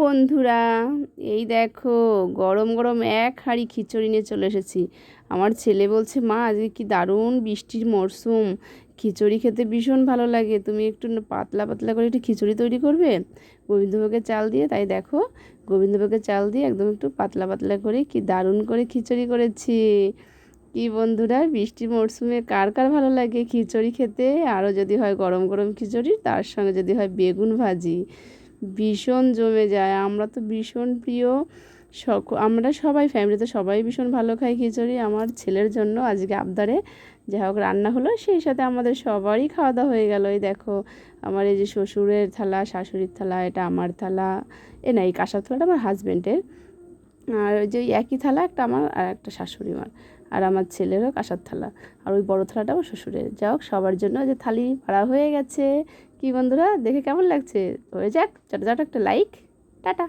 বন্ধুরা, এই দেখো, গরম গরম এক হাঁড়ি খিচুড়ি নিয়ে চলে এসেছি। আমার ছেলে বলছে, মা, আজকে কি দারুণ বৃষ্টির মরশুম খিচুড়ি খেতে ভীষণ ভালো লাগে। তুমি একটু পাতলা পাতলা করে একটু খিচুড়ি তৈরি করবে? গোবিন্দভোগের চাল দিয়ে। তাই দেখো, গোবিন্দভোগের চাল দিয়ে একদম একটু পাতলা পাতলা করে কি দারুণ করে খিচুড়ি করেছি। কি বন্ধুরা বৃষ্টি মরশুমে কার কার ভালো লাগে খিচুড়ি খেতে? আরও যদি হয় গরম গরম খিচুড়ি, তার সঙ্গে যদি হয় বেগুন ভাজি। ভীষণ জমে যায়। আমরা তো ভীষণ প্রিয় সক, আমরা সবাই ফ্যামিলিতে সবাই ভীষণ ভালো খাই খিচুড়ি। আমার ছেলের জন্য আজকে আবদারে যাই হোক রান্না হলো, সেই সাথে আমাদের সবারই খাওয়া দাওয়া হয়ে গেল। এই দেখো, আমার এই যে শ্বশুরের থালা, শাশুড়ির থালা, এটা আমার থালা, এ না, এই কাঁসার থালাটা আমার হাজব্যান্ডের আর ওই যে একই থালা একটা আমার আর একটা শাশুড়ি মার। আর আমার ছেলেরও কাঁসার থালা। আর ওই বড়ো থালাটাও শ্বশুরের। যা হোক, সবার জন্য যে থালি ভাড়া হয়ে গেছে। কি বন্ধুরা, দেখে কেমন লাগছে? হয়ে যাক চটা একটা লাইক টাটা।